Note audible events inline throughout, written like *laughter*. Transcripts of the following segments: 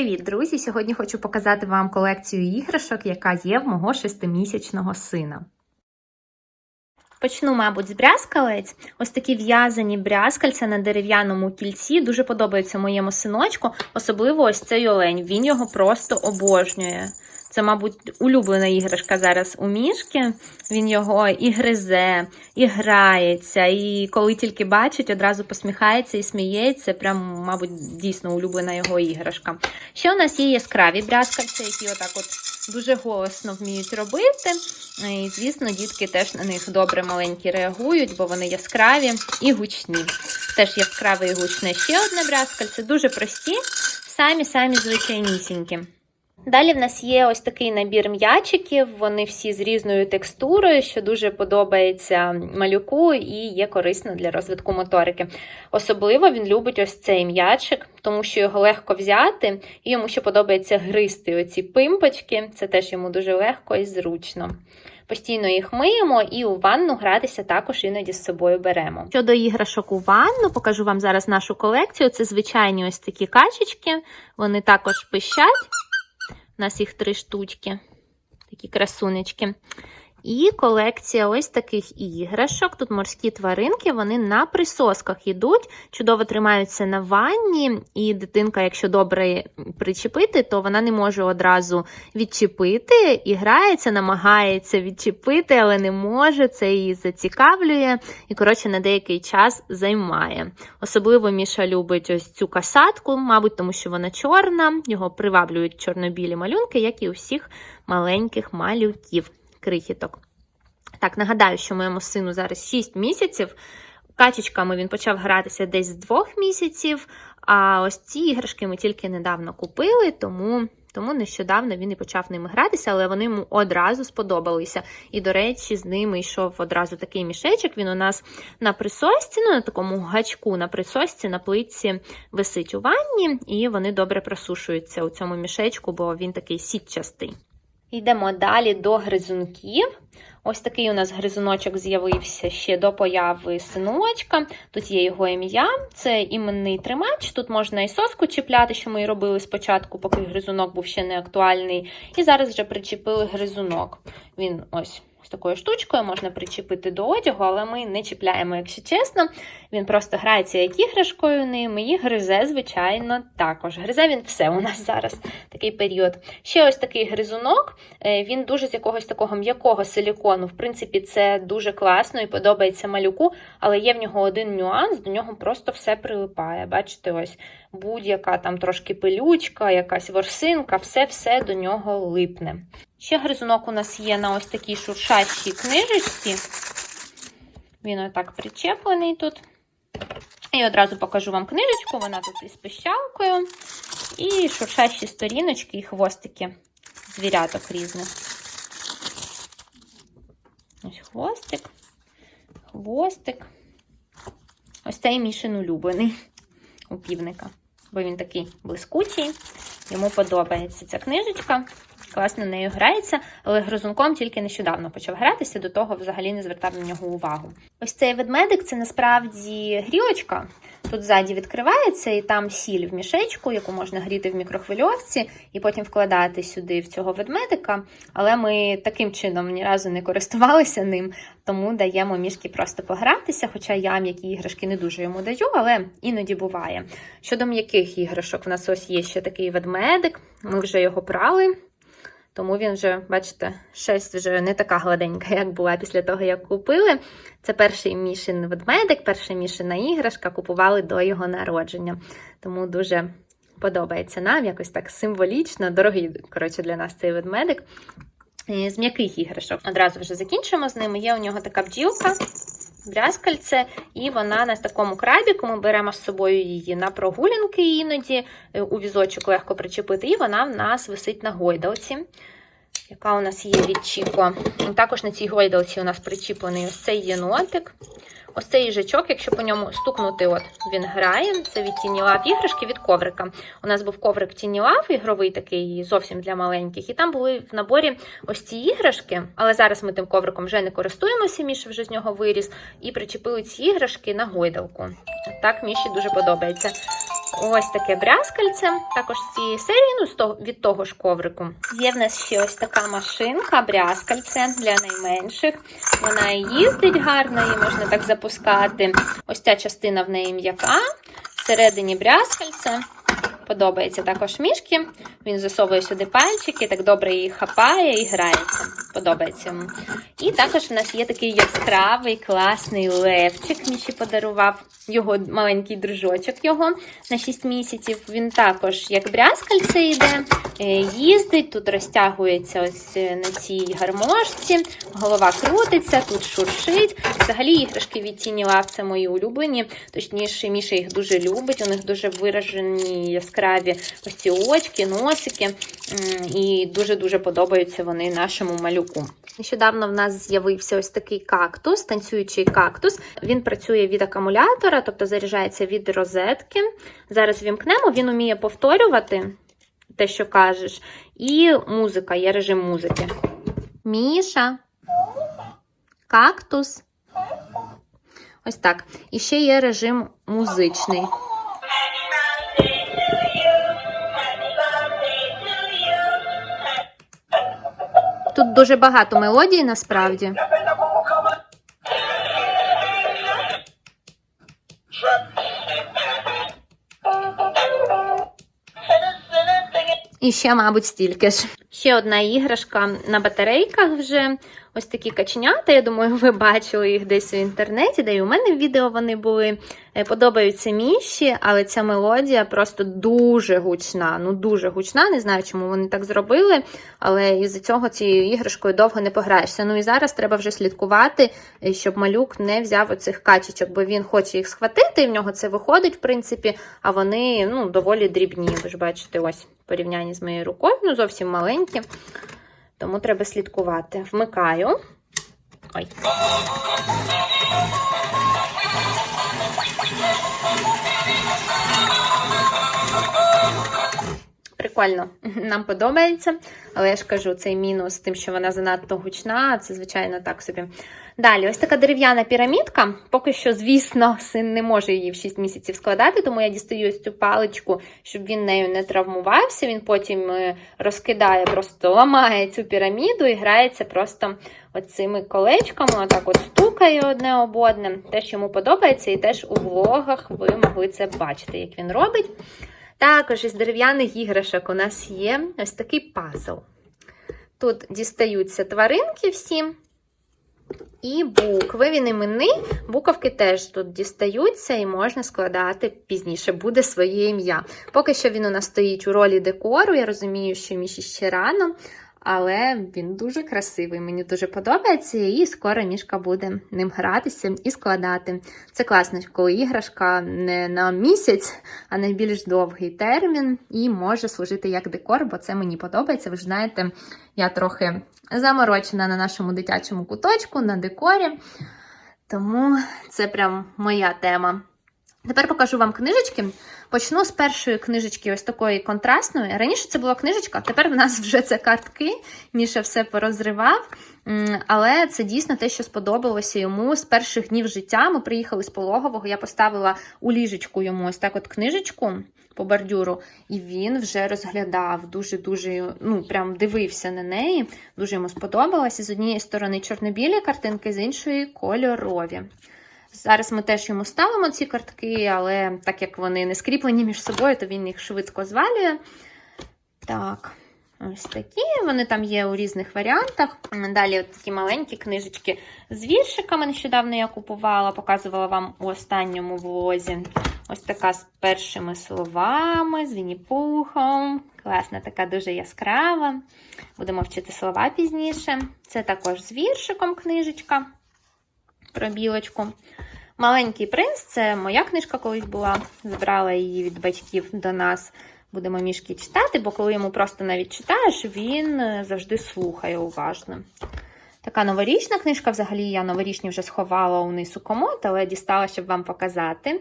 Привіт, друзі! Сьогодні хочу показати вам колекцію іграшок, яка є в мого шестимісячного сина. Почну, мабуть, з брязкалець. Ось такі в'язані брязкальця на дерев'яному кільці. Дуже подобається моєму синочку, особливо ось цей олень. Він його просто обожнює. Це, мабуть, улюблена іграшка зараз у мішки. Він його і гризе, і грається, і коли тільки бачить, одразу посміхається і сміється. Прям, мабуть, дійсно улюблена його іграшка. Ще у нас є яскраві брязкальці, які отак от дуже голосно вміють робити. І, звісно, дітки теж на них добре маленькі реагують, бо вони яскраві і гучні. Теж яскраве і гучне ще одне брязкальце, дуже прості, самі-самі звичайнісінькі. Далі в нас є ось такий набір м'ячиків, вони всі з різною текстурою, що дуже подобається малюку і є корисно для розвитку моторики. Особливо він любить ось цей м'ячик, тому що його легко взяти, і йому ще подобається гристи оці пимпочки, це теж йому дуже легко і зручно. Постійно їх миємо і у ванну гратися також іноді з собою беремо. Щодо іграшок у ванну, покажу вам зараз нашу колекцію. Це звичайні ось такі качечки, вони також пищать. Нас їх три штучки, такі красунечки. І колекція ось таких іграшок. Тут морські тваринки, вони на присосках йдуть, чудово тримаються на ванні, і дитинка, якщо добре причепити, то вона не може одразу відчепити і грається, намагається відчепити, але не може. Це її зацікавлює і, коротше, на деякий час займає. Особливо Міша любить ось цю касатку, мабуть, тому що вона чорна, його приваблюють чорно-білі малюнки, як і у всіх маленьких малюків крихіток. Так, нагадаю, що моєму сину зараз 6 місяців. Качечками він почав гратися десь з 2 місяців, а ось ці іграшки ми тільки недавно купили, тому тому нещодавно він і почав ними гратися, але вони йому одразу сподобалися. І, до речі, з ними йшов одразу такий мішечок. Він у нас на присосці, ну на такому гачку на присосці, на плитці висить у ванні, і вони добре просушуються у цьому мішечку, бо він такий сітчастий. Йдемо далі до гризунків. Ось такий у нас гризуночок з'явився ще до появи синочка. Тут є його ім'я, це іменний тримач. Тут можна і соску чіпляти, що ми і робили спочатку, поки гризунок був ще не актуальний. І зараз вже причепили гризунок. Він ось. Ось такою штучкою можна причепити до одягу, але ми не чіпляємо, якщо чесно. Він просто грається як іграшкою ним і гризе, звичайно, також. Гризе він все у нас зараз такий період. Ще ось такий гризунок, він дуже з якогось такого м'якого силікону. В принципі, це дуже класно і подобається малюку, але є в нього один нюанс, до нього просто все прилипає. Бачите, ось будь-яка там трошки пилючка, якась ворсинка, все-все до нього липне. Ще гризунок у нас є на ось такій шуршащій книжечці. Він отак причеплений тут. І одразу покажу вам книжечку, вона тут із пищалкою. І шуршащі сторіночки і хвостики звіряток різних. Ось хвостик, хвостик. Ось цей мішин улюблений у півника, бо він такий блискучий, йому подобається ця книжечка. Класно нею грається, але гризунком тільки нещодавно почав гратися, до того взагалі не звертав на нього увагу. Ось цей ведмедик це насправді грілочка. Тут ззаді відкривається, і там сіль в мішечку, яку можна гріти в мікрохвильовці, і потім вкладати сюди в цього ведмедика. Але ми таким чином ні разу не користувалися ним, тому даємо мішки просто погратися. Хоча я м'які іграшки не дуже йому даю, але іноді буває. Щодо м'яких іграшок, в нас ось є ще такий ведмедик, ми вже його прали. Тому він вже, бачите, шерсть вже не така гладенька, як була після того, як купили. Це перший мішин ведмедик, перша мішина іграшка купували до його народження. Тому дуже подобається нам, якось так символічно, дорогий, коротше, для нас цей ведмедик. З м'яких іграшок. Одразу вже закінчимо з ними. Є у нього така бджілка. Брязкальце, і вона на такому крабіку. Ми беремо з собою її на прогулянки іноді, у візочок легко причепити, і вона в нас висить на гойдалці, яка у нас є від Чіко. Також на цій гойдалці у нас причіплений ось цей єнотик. Ось цей їжачок, якщо по ньому стукнути, от він грає. Це від тіні лав іграшки від коврика. У нас був коврик тіні лав, ігровий такий зовсім для маленьких. І там були в наборі ось ці іграшки, але зараз ми тим ковриком вже не користуємося, Міша вже з нього виріс, і причепили ці іграшки на гойдалку. Так Міші дуже подобається. Ось таке брязкальце, також з цієї серії, ну, з того, від того ж коврику. Є в нас ще ось така машинка, брязкальце для найменших. Вона і їздить гарно, її можна так запускати. Ось ця частина в неї м'яка, всередині брязкальце. Подобається також мішки. Він засовує сюди пальчики, так добре її хапає і грається. Подобається йому. І також в нас є такий яскравий, класний левчик. Міші подарував його маленький дружочок його на 6 місяців. Він також, як брязкальце йде, е, їздить, тут розтягується ось е, на цій гармошці, голова крутиться, тут шуршить. Взагалі іграшки від тіні лав це мої улюблені. Точніше, Міша їх дуже любить. У них дуже виражені яскраві ось ці очки, носики. І дуже-дуже подобаються вони нашому малюку. Нещодавно в нас з'явився ось такий кактус, танцюючий кактус. Він працює від акумулятора, тобто заряджається від розетки. Зараз вімкнемо, він уміє повторювати те, що кажеш. І музика, є режим музики. Міша. Кактус. Ось так. І ще є режим музичний. Тут дуже багато мелодій насправді. І ще, мабуть, стільки ж. Ще одна іграшка на батарейках вже. Ось такі каченята. Я думаю, ви бачили їх десь в інтернеті, де і у мене в відео вони були. Е, Подобаються міші, але ця мелодія просто дуже гучна. Ну, дуже гучна. Не знаю, чому вони так зробили, але із-за цього цією іграшкою довго не пограєшся. Ну і зараз треба вже слідкувати, е, щоб малюк не взяв оцих качечок, бо він хоче їх схватити, і в нього це виходить, в принципі, а вони ну, доволі дрібні. Ви ж бачите, ось порівнянні з моєю рукою, ну зовсім маленькі. Тому треба слідкувати. Вмикаю. Ой. Прикольно, нам подобається, але я ж кажу, цей мінус тим, що вона занадто гучна, це, звичайно, так собі. Далі, ось така дерев'яна пірамідка. Поки що, звісно, син не може її в 6 місяців складати, тому я дістаю ось цю паличку, щоб він нею не травмувався. Він потім е, розкидає, просто ламає цю піраміду і грається просто оцими колечками, отак от стукає одне об одне. Теж йому подобається, і теж у влогах ви могли це бачити, як він робить. Також із дерев'яних іграшок у нас є ось такий пазл. Тут дістаються тваринки всі. І букви, він іменний, буковки теж тут дістаються і можна складати пізніше, буде своє ім'я. Поки що він у нас стоїть у ролі декору. Я розумію, що Міші ще рано, але він дуже красивий, мені дуже подобається, і скоро мішка буде ним гратися і складати. Це класно, коли іграшка не на місяць, а на більш довгий термін, і може служити як декор, бо це мені подобається. Ви ж знаєте, я трохи заморочена на нашому дитячому куточку, на декорі. Тому це прям моя тема. Тепер покажу вам книжечки. Почну з першої книжечки, ось такої контрастної. Раніше це була книжечка, тепер в нас вже це картки. Міша все порозривав. Але це дійсно те, що сподобалося йому з перших днів життя. Ми приїхали з пологового. Я поставила у ліжечку йому ось так от книжечку по бордюру, і він вже розглядав дуже-дуже, ну прям дивився на неї. Дуже йому сподобалося. З однієї сторони чорно-білі картинки, з іншої кольорові. Зараз ми теж йому ставимо ці картки, але так як вони не скріплені між собою, то він їх швидко звалює. Так, ось такі. Вони там є у різних варіантах. Далі от такі маленькі книжечки з віршиками. Нещодавно я купувала, показувала вам у останньому влозі. Ось така з першими словами, з Вінні-Пухом. Класна, така дуже яскрава. Будемо вчити слова пізніше. Це також з віршиком книжечка про білочку. Маленький принц це моя книжка колись була. Забрала її від батьків до нас. Будемо мішки читати, бо коли йому просто навіть читаєш, він е, завжди слухає уважно. Така новорічна книжка, взагалі я новорічні вже сховала у комод, але дістала, щоб вам показати.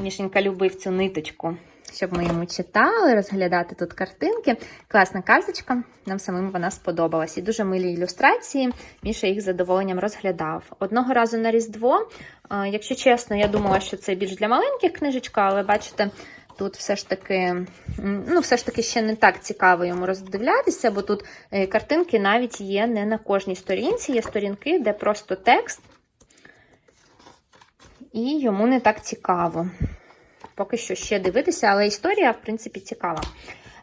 Мішенька любив цю ниточку, щоб ми йому читали, розглядати тут картинки. Класна казочка, нам самим вона сподобалась. І дуже милі ілюстрації. Міша їх з задоволенням розглядав. Одного разу на Різдво, е, якщо чесно, я думала, що це більш для маленьких книжечка, але бачите, Тут все ж таки, ну, все ж таки ще не так цікаво йому роздивлятися, бо тут е, картинки навіть є не на кожній сторінці. Є сторінки, де просто текст, і йому не так цікаво. Поки що ще дивитися, але історія, в принципі, цікава.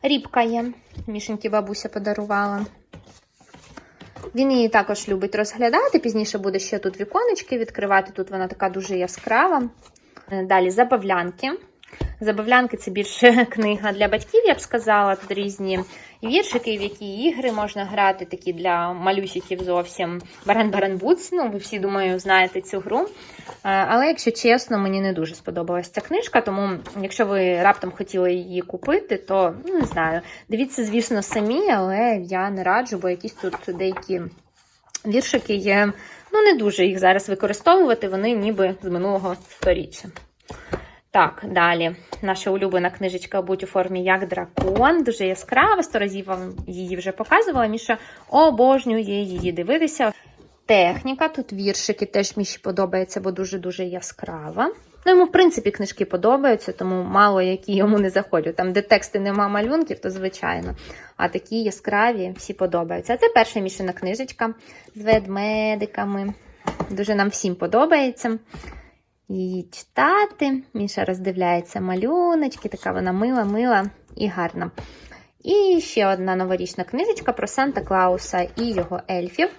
Рібка є. Мішеньки бабуся подарувала. Він її також любить розглядати. Пізніше буде ще тут віконечки відкривати. Тут вона така дуже яскрава. Далі забавлянки. Забавлянки це більше *laughs* книга для батьків, я б сказала. Тут різні віршики, в які ігри можна грати, такі для малюсиків зовсім. Баран-баран Буц. Ну, ви всі, думаю, знаєте цю гру. Е, Але, якщо чесно, мені не дуже сподобалася ця книжка, тому якщо ви раптом хотіли її купити, то ну, не знаю. Дивіться, звісно, самі, але я не раджу, бо якісь тут деякі віршики є. Ну, не дуже їх зараз використовувати, вони ніби з минулого сторіччя. Так, далі. Наша улюблена книжечка будь у формі як дракон. Дуже яскрава, сто разів вам її вже показувала. Міша обожнює її дивитися. Техніка, тут віршики теж Міші подобається, бо дуже-дуже яскрава. Ну, йому, в принципі, книжки подобаються, тому мало які йому не заходять. Там, де тексти нема малюнків, то звичайно. А такі яскраві всі подобаються. А це перша мішана книжечка з ведмедиками. Дуже нам всім подобається її читати. Міша роздивляється малюночки, така вона мила, мила і гарна. І ще одна новорічна книжечка про Санта Клауса і його ельфів.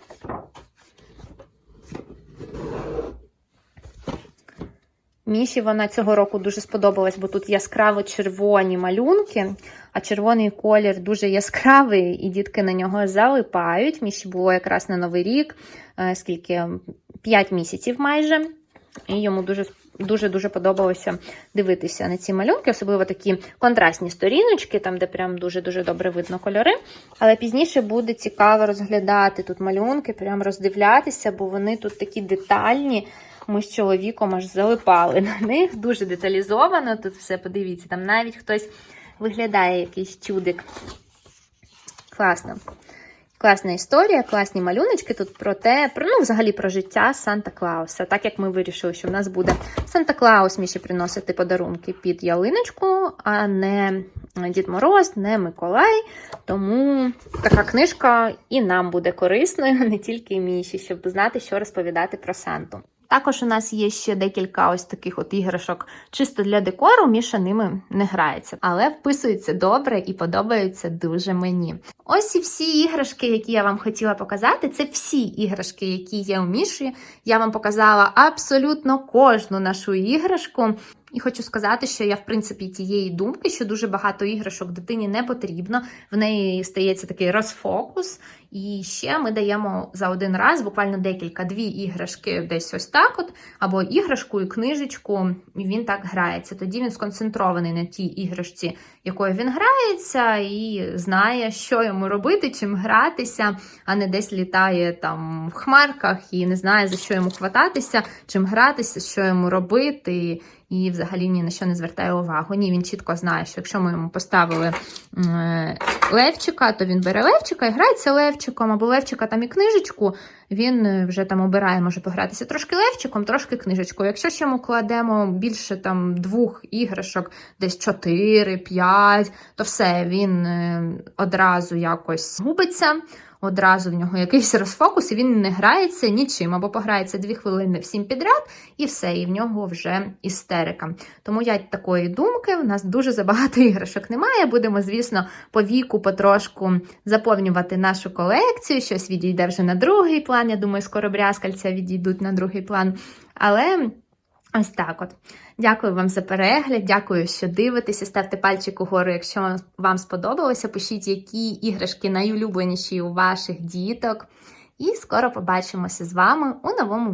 Міші вона цього року дуже сподобалась, бо тут яскраво червоні малюнки, а червоний колір дуже яскравий, і дітки на нього залипають. Міші було якраз на Новий рік, е, скільки 5 місяців майже. І йому дуже дуже дуже подобалося дивитися на ці малюнки, особливо такі контрастні сторіночки, там, де прям дуже-дуже добре видно кольори. Але пізніше буде цікаво розглядати тут малюнки, прям роздивлятися, бо вони тут такі детальні. Ми з чоловіком аж залипали на них. Дуже деталізовано. Тут все подивіться, там навіть хтось виглядає якийсь чудик. Класно. Класна історія, класні малюночки тут про те, про ну, взагалі про життя Санта Клауса. Так як ми вирішили, що в нас буде Санта Клаус Міші приносити подарунки під ялиночку, а не Дід Мороз, не Миколай. Тому така книжка і нам буде корисною, не тільки Міші, щоб знати, що розповідати про Санту. Також у нас є ще декілька ось таких от іграшок чисто для декору. Міша ними не грається, але вписується добре і подобаються дуже мені. Ось і всі іграшки, які я вам хотіла показати. Це всі іграшки, які є у Міші. Я вам показала абсолютно кожну нашу іграшку. І хочу сказати, що я, в принципі, тієї думки, що дуже багато іграшок дитині не потрібно. В неї стається такий розфокус. І ще ми даємо за один раз буквально декілька дві іграшки, десь ось так, от, або іграшку і книжечку, і він так грається. Тоді він сконцентрований на тій іграшці, якою він грається, і знає, що йому робити, чим гратися, а не десь літає там в хмарках і не знає, за що йому хвататися, чим гратися, що йому робити. І взагалі ні на що не звертає увагу. Ні, він чітко знає, що якщо ми йому поставили левчика, то він бере левчика і грається левчиком, або левчика там і книжечку, він е, вже там обирає, може погратися трошки левчиком, трошки книжечкою. Якщо ще йому кладемо більше там двох іграшок, десь 4, 5, то все, він е, одразу якось губиться. Одразу в нього якийсь розфокус, і він не грається нічим, або пограється дві хвилини всім підряд, і все, і в нього вже істерика. Тому я такої думки, у нас дуже забагато іграшок немає. Будемо, звісно, по віку потрошку заповнювати нашу колекцію. Щось відійде вже на другий план. Я думаю, скоро брязкальця відійдуть на другий план. Але. Ось так от. Дякую вам за перегляд, дякую, що дивитеся. Ставте пальчик угору, якщо вам сподобалося. Пишіть, які іграшки найулюбленіші у ваших діток. І скоро побачимося з вами у новому